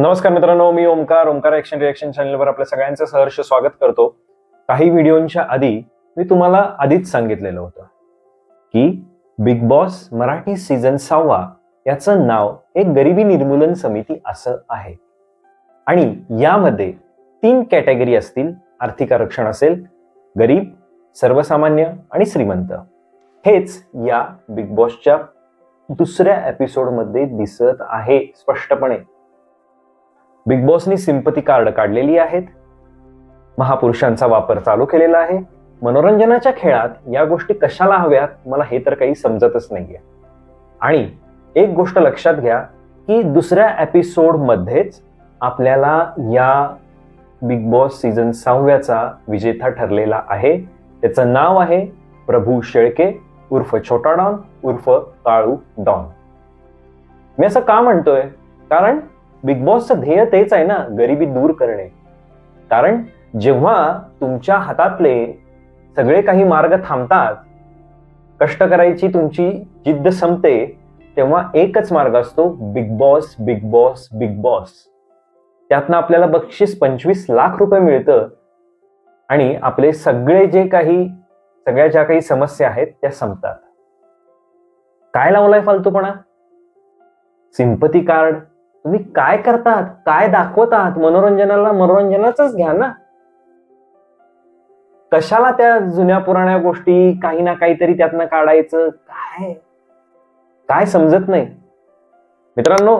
नमस्कार मित्रांनो मी ओमकार. ओमकार ऍक्शन रिएक्शन चॅनलवर आपल्या सगळ्यांचं सहर्ष स्वागत करतो. काही व्हिडिओंच्या आधी मी तुम्हाला आधीच सांगितलेलं होतं की बिग बॉस मराठी सीझन सहावा याचं नाव एक गरिबी निर्मूलन समिती असं आहे. आणि यामध्ये तीन कॅटेगरी असतील. आर्थिक आरक्षण असेल गरीब सर्वसामान्य आणि श्रीमंत. हेच या बिग बॉसच्या दुसऱ्या एपिसोडमध्ये दिसत आहे स्पष्टपणे. बिग बॉसनी सिंपती कार्ड काढलेली आहेत. महापुरुषांचा वापर चालू केलेला आहे. मनोरंजनाच्या खेळात या गोष्टी कशाला हव्यात मला हे तर काही समजतच नाहीये. आणि एक गोष्ट लक्षात घ्या की दुसऱ्या एपिसोड मध्येच आपल्याला या बिग बॉस सीझन सहाव्याचा विजेता ठरलेला आहे. त्याचं नाव आहे प्रभू शेळके उर्फ छोटा डॉन उर्फ काळू डॉन. मी असं का म्हणतोय? कारण बिग बॉसचं ध्येय तेच आहे ना गरिबी दूर करणे. कारण जेव्हा तुमच्या हातातले सगळे काही मार्ग थांबतात कष्ट करायची तुमची जिद्द संपते तेव्हा एकच मार्ग असतो Bigg Boss Bigg Boss Bigg Boss. त्यातनं आपल्याला बक्षीस पंचवीस लाख रुपये मिळतं आणि आपले सगळे जे काही सगळ्या ज्या काही समस्या आहेत त्या संपतात. काय लावलाय फालतूपणा? सिंपती कार्ड तुम्ही काय करतात? काय दाखवतात? मनोरंजनाला मनोरंजनाच घ्या ना. कशाला त्या जुन्या पुराण्या गोष्टी काही ना काहीतरी त्यातनं काढायचं? काय? काय समजत नाही. मित्रांनो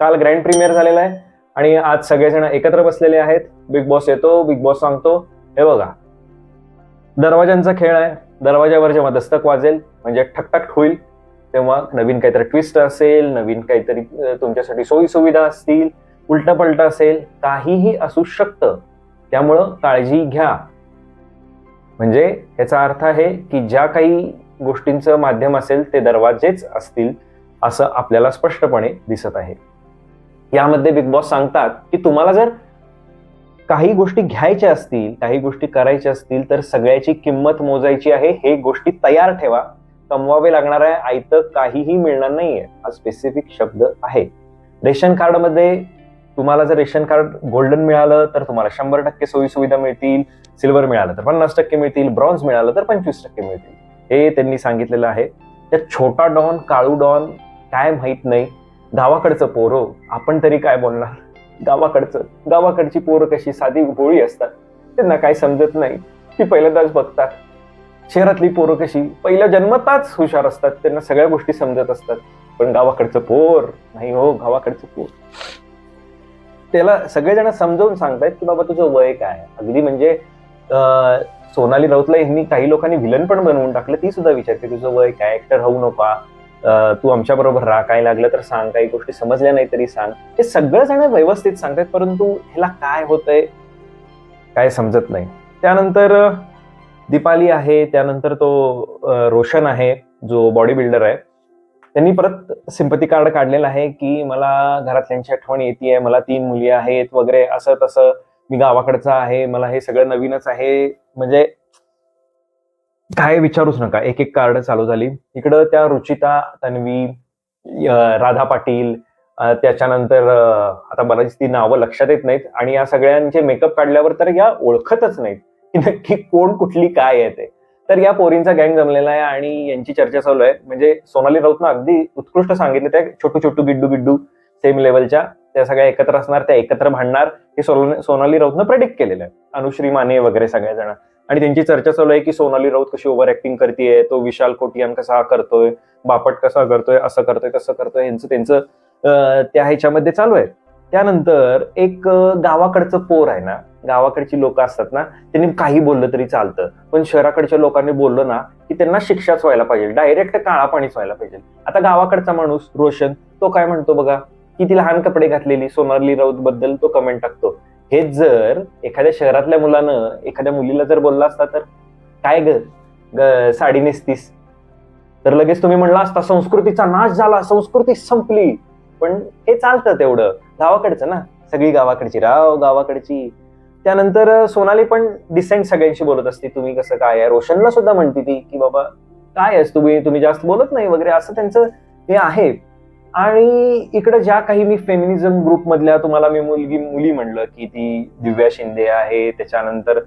काल ग्रँड प्रीमियर झालेला आहे आणि आज सगळेजण एकत्र बसलेले आहेत. बिग बॉस येतो बिग बॉस सांगतो. हे बघा. दरवाजांचा खेळ आहे. दरवाजावर जेव्हा दस्तक वाजेल म्हणजे ठकठक होईल तेव्हा नवीन काहीतरी ट्विस्ट असेल नवीन काहीतरी तुमच्यासाठी सोयी सुविधा असतील उलटपलट असेल काहीही असू शकतं. त्यामुळं काळजी घ्या. म्हणजे याचा अर्थ आहे की ज्या काही गोष्टींचं माध्यम असेल ते दरवाजेच असतील असं आपल्याला स्पष्टपणे दिसत आहे. यामध्ये बिग बॉस सांगतात की तुम्हाला जर काही गोष्टी घ्यायच्या असतील काही गोष्टी करायच्या असतील तर सगळ्याची किंमत मोजायची आहे हे गोष्टी तयार ठेवा. कमवावे लागणार आहे आयतं काहीही मिळणार नाहीये हा स्पेसिफिक शब्द आहे. रेशन कार्डमध्ये तुम्हाला जर रेशन कार्ड गोल्डन मिळालं तर तुम्हाला शंभर टक्के सोयी सुविधा मिळतील सिल्वर मिळालं तर पन्नास टक्के मिळतील ब्रॉन्झ मिळालं तर पंचवीस टक्के मिळतील. हे त्यांनी सांगितलेलं आहे. त्या छोटा डॉन काळू डॉन काय माहीत नाही. गावाकडचं पोरं आपण तरी काय बोलणार? गावाकडचं गावाकडची पोरं कशी साधी गोळी असतात त्यांना काय समजत नाही. ती पहिल्यांदाच बघतात. शहरातली पोरं कशी? पहिल्या जन्मताच हुशार असतात त्यांना सगळ्या गोष्टी समजत असतात. पण गावाकडचं पोर नाही हो गावाकडचं पोर. त्याला सगळेजण समजावून सांगतायत की बाबा तुझं वय काय? अगदी म्हणजे सोनाली राऊतला यांनी काही लोकांनी विलन पण बनवून टाकलं ती सुद्धा विचारते तुझं वय काय? ऍक्टर होऊ नका. तू आमच्या बरोबर राहा काय लागलं तर सांग काही गोष्टी समजल्या नाही तरी सांग. हे सगळं जण व्यवस्थित सांगतात परंतु ह्याला काय होतंय? काय समजत नाही. त्यानंतर दीपाली आहे त्यानंतर तो रोशन आहे जो बॉडी बिल्डर आहे. त्यांनी परत सिंपती कार्ड काढलेलं आहे की मला घरातल्यांची आठवण येते मला तीन मुली आहेत वगैरे असं तसं मी गावाकडचा आहे मला हे सगळं नवीनच आहे. म्हणजे काय विचारूच नका एक एक कार्ड चालू झाली. इकडं त्या रुचिता तन्वी राधा पाटील त्याच्यानंतर आता बऱ्याच ती नावं लक्षात येत नाहीत आणि या सगळ्यांचे मेकअप काढल्यावर तर या ओळखतच नाहीत. की नक्की कोण कुठली काय आहे ते. तर या पोरींचा गँग जमलेला आहे आणि यांची चर्चा चालू आहे. म्हणजे सोनाली राऊतनं अगदी उत्कृष्ट सांगितलं त्या छोटू छोटू गिड्डू गिड्डू सेम लेवलच्या त्या सगळ्या एकत्र असणार त्या एकत्र भांडणार. हे सोनाली राऊतनं प्रेडिक्ट केलेलं आहे. अनुश्री माने वगैरे सगळ्या जण आणि त्यांची चर्चा चालू आहे की सोनाली राऊत कशी ओव्हर ऍक्टिंग करतेय तो विशाल कोटियान कसा करतोय बापट कसा करतोय असं करतोय कसं करतोय यांचं त्यांचं त्या ह्याच्यामध्ये चालू आहे. त्यानंतर एक गावाकडचं पोर आहे ना गावाकडची लोक असतात ना त्यांनी काही बोललं तरी चालतं. पण शहराकडच्या लोकांनी बोललं ना की त्यांना शिक्षाच व्हायला पाहिजे. डायरेक्ट काळा पाणीच व्हायला पाहिजे. आता गावाकडचा माणूस रोशन तो काय म्हणतो बघा? किती लहान कपडे घातलेली सोनाली राऊत बद्दल तो कमेंट टाकतो. हेच जर एखाद्या शहरातल्या मुलानं एखाद्या मुलीला जर बोलला असता तर? काय ग- साडी नेसतीस. तर लगेच तुम्ही म्हणला असता संस्कृतीचा नाश झाला संस्कृती संपली. पण हे चालतं तेवढं. गावाकडचं ना. सगळी गावाकडची. राव गावाकडची. त्यानंतर सोनाली पण डिसेंट सगळ्यांशी बोलत असते. तुम्ही कसं काय आहे? रोशनला सुद्धा म्हणते ती की बाबा काय आहेस तुम्ही तुम्ही जास्त बोलत नाही वगैरे. असं त्यांचं हे आहे. आणि इकडे ज्या काही मी फेमिनिझम ग्रुप मधल्या तुम्हाला मी मुलगी मुली म्हणलं की ती दिव्या शिंदे आहे त्याच्यानंतर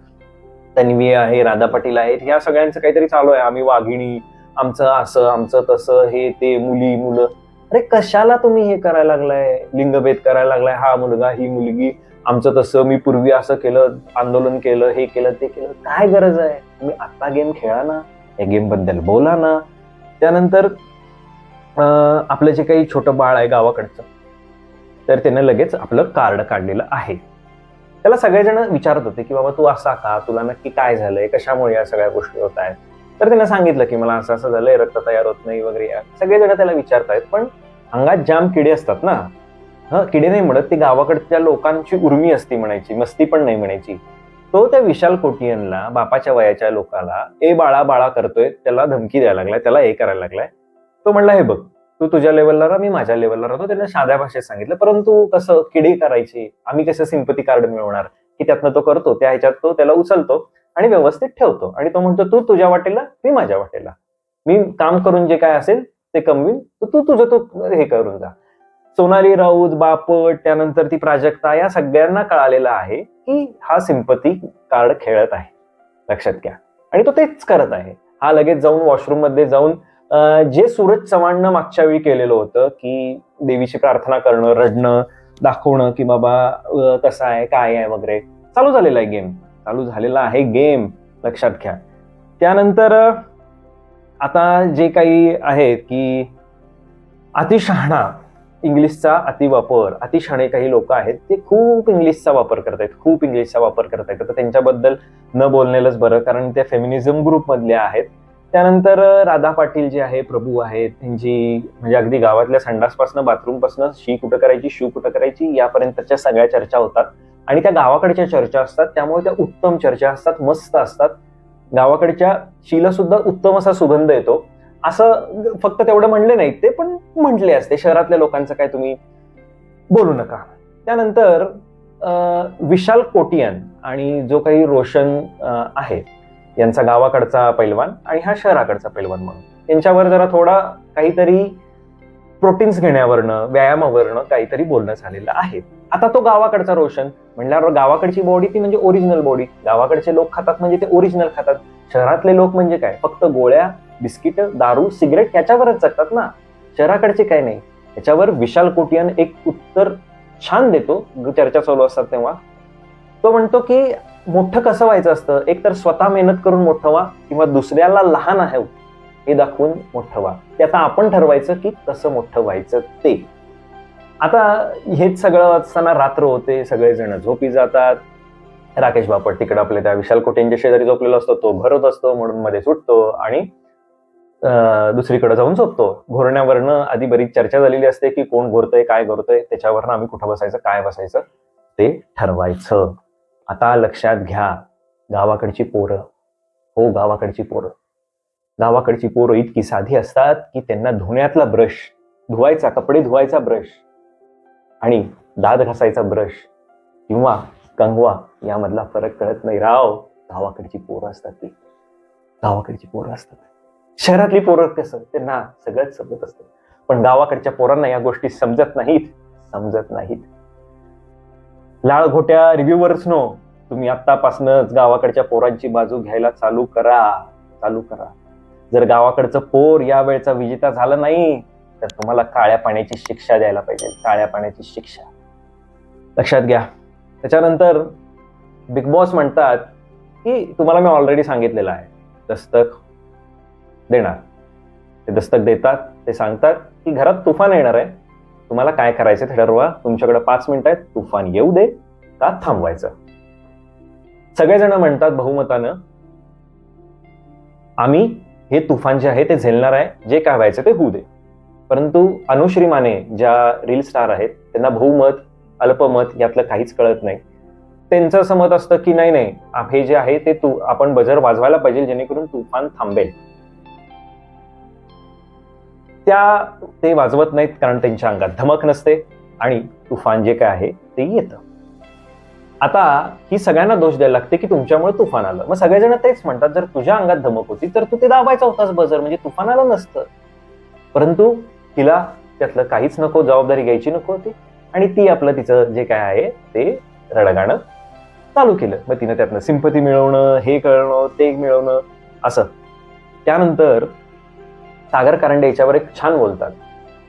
तन्वी आहे राधा पाटील आहेत. ह्या सगळ्यांचं काहीतरी चालू आहे. आम्ही वाघिणी आमचं असं आमचं तसं हे ते मुली मुलं. अरे कशाला तुम्ही हे करायला लागलाय? लिंगभेद करायला लागलाय. हा मुलगा ही मुलगी आमचं तसं मी पूर्वी असं केलं आंदोलन केलं हे केलं ते केलं. काय गरज आहे? तुम्ही आत्ता गेम खेळा ना. या गेमबद्दल बोला ना. त्यानंतर आपलं जे काही छोटं बाळ आहे गावाकडचं तर त्यानं लगेच आपलं कार्ड काढलेलं आहे. त्याला सगळेजण विचारत होते की बाबा तू असा का? तुला नक्की काय झालंय? कशामुळे या सगळ्या गोष्टी होत आहेत? तर त्यांना सांगितलं की मला असं असं झालंय रक्त तयार होत नाही वगैरे. सगळेजण त्याला विचारतायत पण अंगात जाम किडे असतात ना. हा किडे नाही म्हणत ती गावाकडच्या लोकांची उर्मी असती म्हणायची मस्ती पण नाही म्हणायची. तो त्या विशाल कोटियनला बापाच्या वयाच्या लोकाला ए बाळा बाळा करतोय त्याला धमकी द्यायला लागलाय त्याला हे करायला लागलाय. तो म्हणला हे बघ तू तुझ्या लेवलला राहा मी माझ्या लेवलला राहतो. त्याने साध्या भाषेत सांगितलं परंतु कसं किडे करायची आम्ही कसं सिंपती कार्ड मिळवणार? की त्यातनं तो करतो त्या ह्याच्यात तो त्याला उचलतो. आणि व्यवस्थित ठेवतो. आणि तो म्हणतो तू तुझ्या वाटेला मी माझ्या वाटेला. मी काम करून जे काय असेल ते कमवीन. तर तू तुझं तू हे करून जा. सोनाली राऊत बापट त्यानंतर ती प्राजक्ता या सगळ्यांना कळालेलं आहे की हा सिंपती कार्ड खेळत आहे. लक्षात घ्या. आणि तो तेच करत आहे. हा लगेच जाऊन वॉशरूममध्ये जाऊन जे सूरज चव्हाणनं मागच्या वेळी केलेलं होतं की देवीची प्रार्थना करणं रडणं दाखवणं की बाबा कसं आहे काय आहे वगैरे चालू झालेला आहे गेम. चालू झालेला आहे गेम लक्षात घ्या. त्यानंतर आता जे काही आहेत की अतिशहाणा इंग्लिशचा अतिवापर अतिशहाणे काही लोक आहेत ते खूप इंग्लिशचा वापर करतायत खूप इंग्लिशचा वापर करतायत. तर त्यांच्याबद्दल न बोललेलंच बरं कारण त्या फेमिनिझम ग्रुप मधल्या आहेत. त्यानंतर राधा पाटील जे आहे प्रभू आहेत त्यांची म्हणजे अगदी गावातल्या संडासपासनं बाथरूमपासनं शी कुठं करायची शू कुठं करायची यापर्यंतच्या सगळ्या चर्चा होतात. आणि त्या गावाकडच्या चर्चा असतात त्यामुळे त्या उत्तम चर्चा असतात मस्त असतात. गावाकडच्या शीला सुद्धा उत्तम असा सुगंध येतो. असं फक्त तेवढं म्हणले नाहीत ते पण म्हटले असते. शहरातल्या लोकांचं काय तुम्ही बोलू नका. त्यानंतर विशाल कोटियान आणि जो काही रोशन आहे यांचा गावाकडचा पैलवान आणि हा शहराकडचा पैलवान म्हणून. यांच्यावर जरा थोडा काहीतरी प्रोटीन्स घेण्यावरनं व्यायामावरनं काहीतरी बोलणं झालेलं आहे. आता तो गावाकडचा रोशन. म्हणल्यावर गावाकडची बॉडी ती म्हणजे ओरिजिनल बॉडी गावाकडचे लोक खातात म्हणजे ते ओरिजिनल खातात. शहरातले लोक म्हणजे काय? फक्त गोळ्या बिस्किट दारू सिगरेट याच्यावरच जगतात ना. शहराकडचे काय नाही. याच्यावर विशाल कोटियन एक उत्तर छान देतो. चर्चा चालू असतात तेव्हा. तो म्हणतो की मोठं कसं व्हायचं असतं? एक तर स्वतः मेहनत करून मोठं व्हा किंवा दुसऱ्याला लहान आहे हे दाखवून मोठं व्हा. ते आता आपण ठरवायचं की कसं मोठं व्हायचं ते. आता हेच सगळं असताना रात्र होते सगळेजण झोपी जातात. राकेश बापट तिकडे आपले त्या विशाल कोटेंच्या शेजारी झोपलेला असतो तो भरत असतो म्हणून मध्ये सुटतो आणि दुसरीकडे जाऊन झोपतो. घोरण्यावरनं आधी बरीच चर्चा झालेली असते की कोण घोरतय काय घोरतय त्याच्यावरनं आम्ही कुठं बसायचं काय बसायचं ते ठरवायचं. आता लक्षात घ्या गावाकडची पोरं. हो गावाकडची पोरं. गावाकडची पोरं इतकी साधी असतात की त्यांना धुण्यातला ब्रश धुवायचा कपडे धुवायचा ब्रश. आणि दात घासायचा ब्रश किंवा कंगवा यामधला फरक कळत नाही. राव गावाकडची पोरं असतात ती. गावाकडची पोरं असतात. शहरातली पोरं कसं? त्यांना सगळंच समजत असतं. पण गावाकडच्या पोरांना या गोष्टी समजत नाहीत. समजत नाहीत. लाळ घोट्या रिव्ह्यूवरच नो तुम्ही आत्तापासूनच गावाकडच्या पोरांची बाजू घ्यायला चालू करा. चालू करा. जर गावाकडचं पोर या वेळचा विजेता झालं नाही तर तुम्हाला काळ्या पाण्याची शिक्षा द्यायला पाहिजे. काळ्या पाण्याची शिक्षा. लक्षात घ्या. त्याच्यानंतर बिग बॉस म्हणतात की तुम्हाला मी ऑलरेडी सांगितलेलं आहे. दस्तक देणार. ते दस्तक देतात. ते सांगतात की घरात तुफान येणार आहे. तुम्हाला काय करायचं ते ठरवा. तुमच्याकडे पाच मिनिटं आहेत. तुफान येऊ दे का थांबवायचं? सगळेजण म्हणतात बहुमतानं आम्ही हे तुफान जे आहे ते झेलणार आहे. जे काय व्हायचं ते होऊ दे. परंतु अनुश्री माने ज्या रील स्टार आहेत त्यांना बहुमत अल्पमत यातलं काहीच कळत नाही. त्यांचं असं मत असतं की नाही नाही हे जे आहे ते तू आपण बजर वाजवायला पाहिजे जेणेकरून तुफान थांबेल. त्या ते वाजवत नाहीत कारण त्यांच्या अंगात धमक नसते आणि तुफान जे काय आहे ते येतं. आता ही सगळ्यांना दोष द्यायला लागते की तुमच्यामुळे तुफान आलं. मग सगळेजण तेच म्हणतात जर तुझ्या अंगात धमक होती तर तू ते दाबायचा होतास बजर म्हणजे तुफान आलं नसतं. परंतु तिला त्यातलं काहीच नको जबाबदारी घ्यायची नको होती. आणि ती आपलं तिचं जे काय आहे ते रडगाणं चालू केलं. मग तिनं त्यातनं सिंपती मिळवणं हे कळणं ते मिळवणं असं. त्यानंतर सागर कारंडे याच्यावर एक छान बोलतात.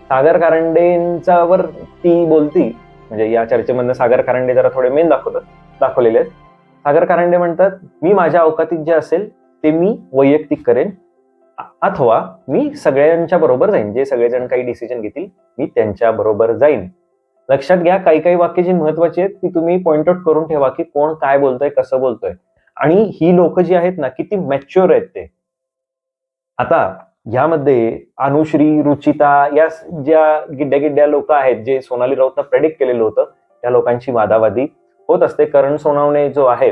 सागर कारंडेंच्यावर ती बोलती म्हणजे या चर्चेमधनं सागर कारंडे जरा थोडे मेन दाखवतात दाखवलेले आहेत. सागर कारंडे म्हणतात मी माझ्या अवकातीत जे असेल ते मी वैयक्तिक करेन अथवा मी सगळ्यांच्या बरोबर जाईन. जे सगळेजण काही डिसिजन घेतील मी त्यांच्या बरोबर जाईन. लक्षात घ्या काही काही वाक्य जी महत्वाची आहेत ती तुम्ही पॉइंट आउट करून ठेवा की कोण काय बोलतोय कसं बोलतोय. आणि ही लोक जी आहेत ना किती मॅच्युअर आहेत ते. आता यामध्ये अनुश्री रुचिता या ज्या गिड्ड्या गिड्ड्या लोक आहेत जे सोनाली राऊतनं प्रेडिक्ट केलेलं होतं त्या लोकांची वादावादी होत असते. करण सोनावणे जो आहे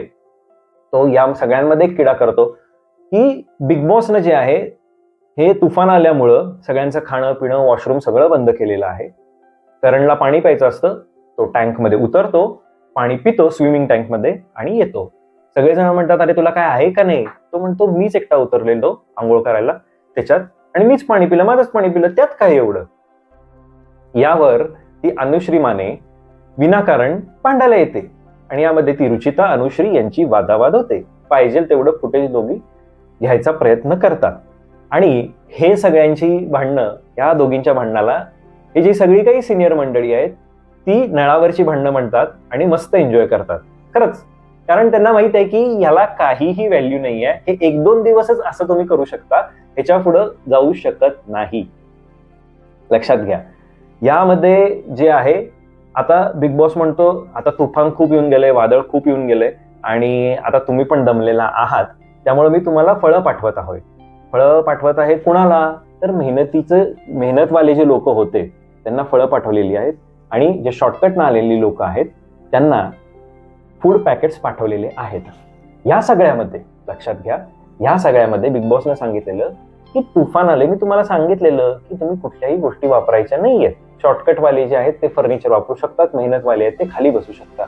तो या सगळ्यांमध्ये किडा करतो. की बिग बॉसनं जे आहे हे तुफान आल्यामुळं सगळ्यांचं खाणं पिणं वॉशरूम सगळं बंद केलेलं आहे. करणला पाणी प्यायचं असतं तो टँकमध्ये उतरतो पाणी पितो स्विमिंग टँकमध्ये आणि येतो. सगळेजण म्हणतात अरे तुला काय आहे का नाही? तो म्हणतो मीच एकटा उतरलेलो आंघोळ करायला त्याच्यात आणि मीच पाणी पिलं माझंच पाणी पिलं त्यात काय एवढं? यावर ती अनुश्री माने विनाकारण पांडायला येते. आणि यामध्ये ती रुचिता अनुश्री यांची वादावाद होते. पाहिजे तेवढं फुटेज दोघी घ्यायचा प्रयत्न करतात. आणि हे सगळ्यांची भांडणं या दोघींच्या भांडणाला ही जी सगळी काही सिनियर मंडळी आहेत ती नळावरची भांडणं म्हणतात आणि मस्त एन्जॉय करतात. खरंच. कारण त्यांना माहीत आहे की ह्याला काहीही व्हॅल्यू नाही आहे. हे एक दोन दिवसच असं तुम्ही करू शकता. ह्याच्या पुढं जाऊ शकत नाही. लक्षात घ्या. यामध्ये जे आहे आता बिग बॉस म्हणतो आता तुफान खूप येऊन गेले वादळ खूप येऊन गेले आणि आता तुम्ही पण दमलेला आहात. त्यामुळे मी तुम्हाला फळं पाठवत आहोत फळं पाठवत आहे कुणाला? तर मेहनतीचं मेहनतवाले जे लोक होते त्यांना फळं पाठवलेली आहेत. आणि जे शॉर्टकटनं आलेली लोक आहेत त्यांना फूड पॅकेट्स पाठवलेले आहेत. या सगळ्यामध्ये लक्षात घ्या या सगळ्यामध्ये बिग बॉसनं सांगितलेलं की तुफान आले मी तुम्हाला सांगितलेलं की तुम्ही कुठल्याही गोष्टी वापरायच्या नाही आहेत शॉर्टकटवाले जे आहेत ते फर्निचर वापरू शकतात मेहनतवाले आहेत ते खाली बसू शकतात.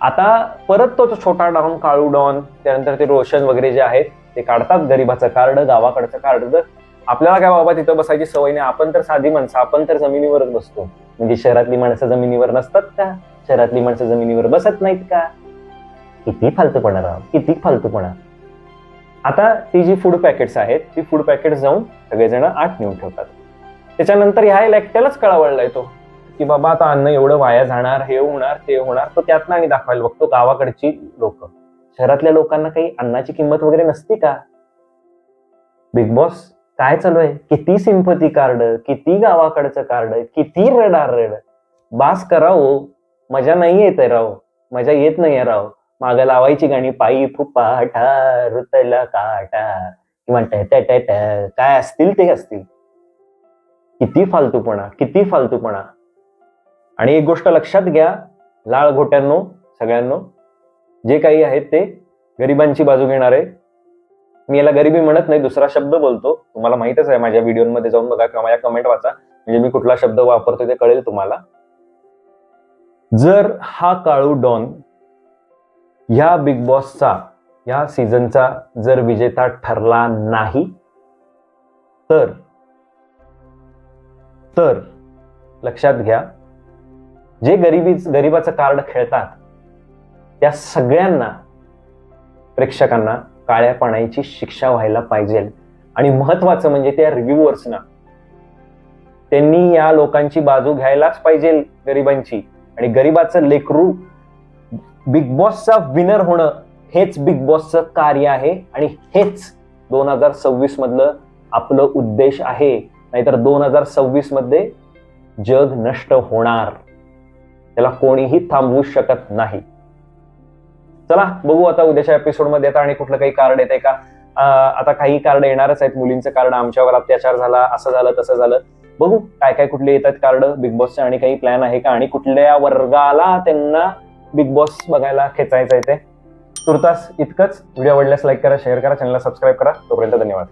आता परत तो छोटा डॉन काळू डॉन त्यानंतर ते रोशन वगैरे जे आहेत ते काढतात गरीबाचं कार्ड गावाकडचं कार्ड. तर आपल्याला काय बाबा तिथं बसायची सवय नाही आपण तर साधी माणसं आपण तर जमिनीवरच बसतो. म्हणजे शहरातली माणसं जमिनीवर नसतात का? शहरातली माणसं जमिनीवर बसत नाहीत का? किती फालतूपणा राव किती फालतूपणा. आता ती जी फूड पॅकेट्स आहेत ती फूड पॅकेट्स जाऊन सगळेजण आत नेऊन ठेवतात. त्याच्यानंतर ह्या एकट्यालाच कळावळला येतो की बाबा आता अन्न एवढं वाया जाणार हे होणार ते होणार तो त्यातनं आणि दाखवायला बघतो गावाकडची लोक. शहरातल्या लोकांना काही अन्नाची किंमत वगैरे नसती का? बिग बॉस काय चालू आहे? किती सिंपती कार्ड किती गावाकडचं कार्ड किती रडार रड? बास करावो हो. मजा नाही येत राव. मजा येत नाही राव. माग लावायची गाणी पायी फुपाटा रुतला काटा. किंवा ट ट ट ट काय असतील ते असतील. किती फालतूपणा किती फालतूपणा. आणि एक गोष्ट लक्षात घ्या लाळ घोट्यांनो सगळ्यांनो. जे काही आहेत ते गरिबांची बाजू घेणारे. मी याला गरिबी म्हणत नाही दुसरा शब्द बोलतो. तुम्हाला माहितच आहे माझ्या व्हिडिओमध्ये जाऊन बघा किंवा माझ्या कमेंट वाचा. म्हणजे मी कुठला शब्द वापरतो ते कळेल तुम्हाला. जर हा काळू डॉन ह्या बिग बॉसचा या सीझनचा जर विजेता ठरला नाही तर तर लक्षात घ्या जे गरिबी गरिबाचं कार्ड खेळतात त्या सगळ्यांना प्रेक्षकांना काळ्या पाण्याची शिक्षा व्हायला पाहिजे. आणि महत्वाचं म्हणजे त्या रिव्ह्युअर्सना त्यांनी या लोकांची बाजू घ्यायलाच पाहिजे गरिबांची. आणि गरिबाचं लेकरू बिग बॉसचा विनर होणं हेच बिग बॉसचं कार्य आहे. आणि हेच दोन हजार सव्वीस मधलं आपलं उद्देश आहे. नाहीतर दोन हजार सव्वीसमध्ये जग नष्ट होणार. त्याला कोणीही थांबवू शकत नाही. चला बघू आता उद्याच्या एपिसोडमध्ये आता आणि कुठलं काही कार्ड येते का? आता काही कार्ड येणारच आहेत. मुलींचं कार्ड आमच्यावर अत्याचार झाला असं झालं तसं झालं. बघू काय काय कुठले येतात कार्ड बिग बॉसचे आणि काही प्लॅन आहे का? आणि कुठल्या वर्गाला त्यांना बिग बॉस बघायला खेचायचं आहे ते? तुर्तास इतकंच. व्हिडिओ आवडल्यास लाईक करा शेअर करा चॅनलला सबस्क्राईब करा. तोपर्यंत धन्यवाद.